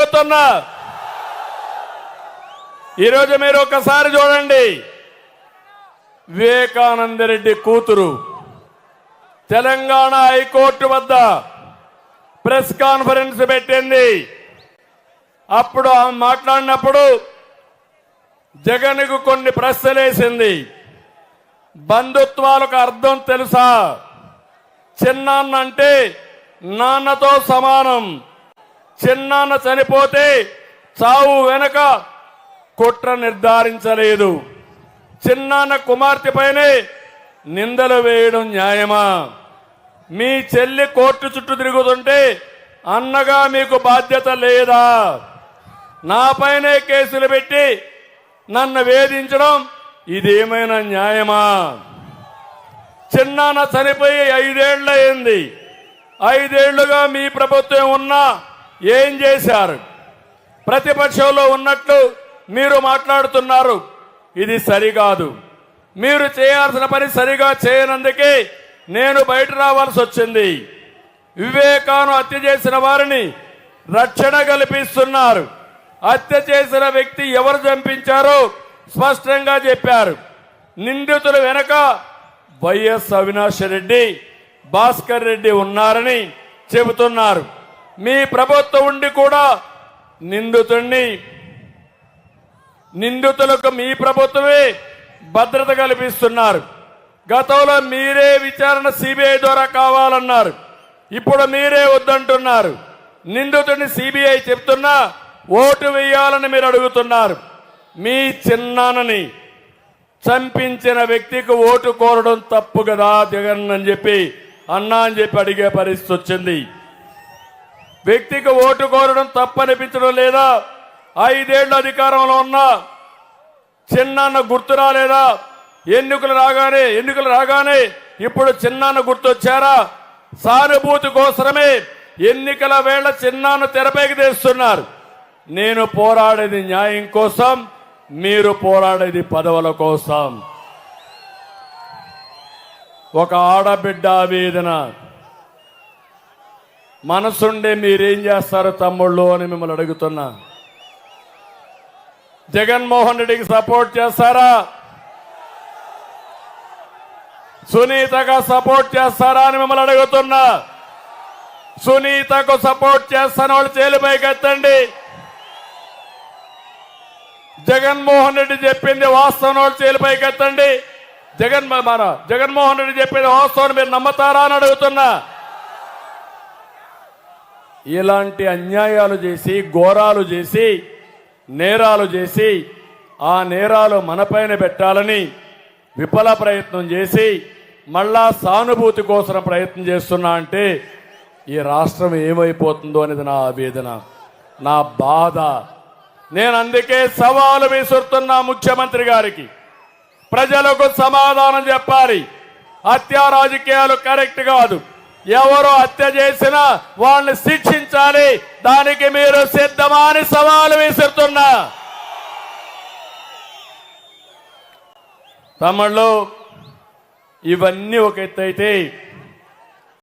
చెప్తున్నా ఈరోజు మీరు ఒకసారి చూడండి. వివేకానంద రెడ్డి కూతురు. తెలంగాణ హైకోర్టు వద్ద ప్రెస్ కాన్ఫరెన్స్ పెట్టింది. అప్పుడు ఆమె మాట్లాడినప్పుడు జగన్కు కొన్ని ప్రశ్నలేసింది. బంధుత్వాలకు అర్థం తెలుసా? చిన్నాన్న అంటే నాన్నతో సమానం. చిన్నాన్న చనిపోతే చావు వెనక కుట్ర నిర్ధారించలేదు. చిన్నాన్న కుమార్తెపైనే నిందలు వేయడం న్యాయమా? మీ చెల్లి కోర్టు చుట్టూ తిరుగుతుంటే అన్నగా మీకు బాధ్యత లేదా? నాపైనే కేసులు పెట్టి నన్ను వేధించడం ఇదేమైనా న్యాయమా? చిన్నాన్న చనిపోయి ఐదేళ్ళయింది ఐదేళ్ళుగా మీ ప్రభుత్వం ఉన్నా ఏం చేశారు? ప్రతిపక్షంలో ఉన్నట్లు మీరు మాట్లాడుతున్నారు. ఇది సరికాదు. మీరు చేయాల్సిన పని సరిగా చేయనందుకే నేను బయట రావాల్సి వచ్చింది. వివేకాను హత్య చేసిన వారిని రక్షణ కల్పిస్తున్నారు. హత్య చేసిన వ్యక్తి ఎవరు చంపించారో స్పష్టంగా చెప్పారు. నిందితుల వెనక వైఎస్ అవినాష్ రెడ్డి భాస్కర్ రెడ్డి ఉన్నారని చెబుతున్నారు. మీ ప్రభుత్వం ఉండి కూడా నిందితుడిని నిందితులకు మీ ప్రభుత్వమే భద్రత కల్పిస్తున్నారు. గతంలో మీరే విచారణ సిబిఐ ద్వారా కావాలన్నారు. ఇప్పుడు మీరే వద్దంటున్నారు. నిందితుడిని సిబిఐ చెప్తున్నా ఓటు వేయాలని మీరు అడుగుతున్నారు. మీ చిన్నాన్నని చంపించిన వ్యక్తికి ఓటు కోరడం తప్పు కదా జగన్ అని చెప్పి అన్నా అని చెప్పి అడిగే పరిస్థితి వచ్చింది. వ్యక్తికి ఓటు కోరడం తప్పనిపించడం లేదా? ఐదేళ్ళ అధికారంలో ఉన్నా చిన్నాన్న గుర్తు రాలేదా? ఎన్నికలు రాగానే ఎన్నికలు రాగానే ఇప్పుడు చిన్నాన్న గుర్తొచ్చారా? సానుభూతి కోసమే ఎన్నికల వేళ చిన్నాన్న తెరపైకి తెస్తున్నారు నేను పోరాడేది న్యాయం కోసం మీరు పోరాడేది పదవుల కోసం. ఒక ఆడబిడ్డ ఆవేదన. మనసుండే మీరేం చేస్తారు తమ్ముళ్ళు అని మిమ్మల్ని అడుగుతున్నా. జగన్మోహన్ రెడ్డికి సపోర్ట్ చేస్తారా? సునీతగా సపోర్ట్ చేస్తారా అని మిమ్మల్ని అడుగుతున్నా. సునీతకు సపోర్ట్ చేస్తాను వాళ్ళు చేలిపైకి ఎత్తండి జగన్మోహన్ రెడ్డి చెప్పింది వాస్తవం వాళ్ళు చేలిపైకి ఎత్తండి జగన్ మన జగన్మోహన్ రెడ్డి చెప్పింది వాస్తవం మీరు నమ్మతారా అని అడుగుతున్నా. ఇలాంటి అన్యాయాలు చేసి ఘోరాలు చేసి నేరాలు చేసి ఆ నేరాలు మనపైన పెట్టాలని విఫల ప్రయత్నం చేసి మళ్ళా సానుభూతి కోసం ప్రయత్నం చేస్తున్నా అంటే ఈ రాష్ట్రం ఏమైపోతుందో అనేది నా ఆవేదన నా బాధ. నేను అందుకే సవాలు విసురుతున్నా ముఖ్యమంత్రి గారికి. ప్రజలకు సమాధానం చెప్పాలి. హత్యా రాజకీయాలు కరెక్ట్ కాదు. ఎవరు హత్య చేసినా వాళ్ళని శిక్షించాలి. దానికి మీరు సిద్ధమా అని సవాలు విసురుతున్నా. తమిళ్ళు ఇవన్నీ ఒక ఎత్తు అయితే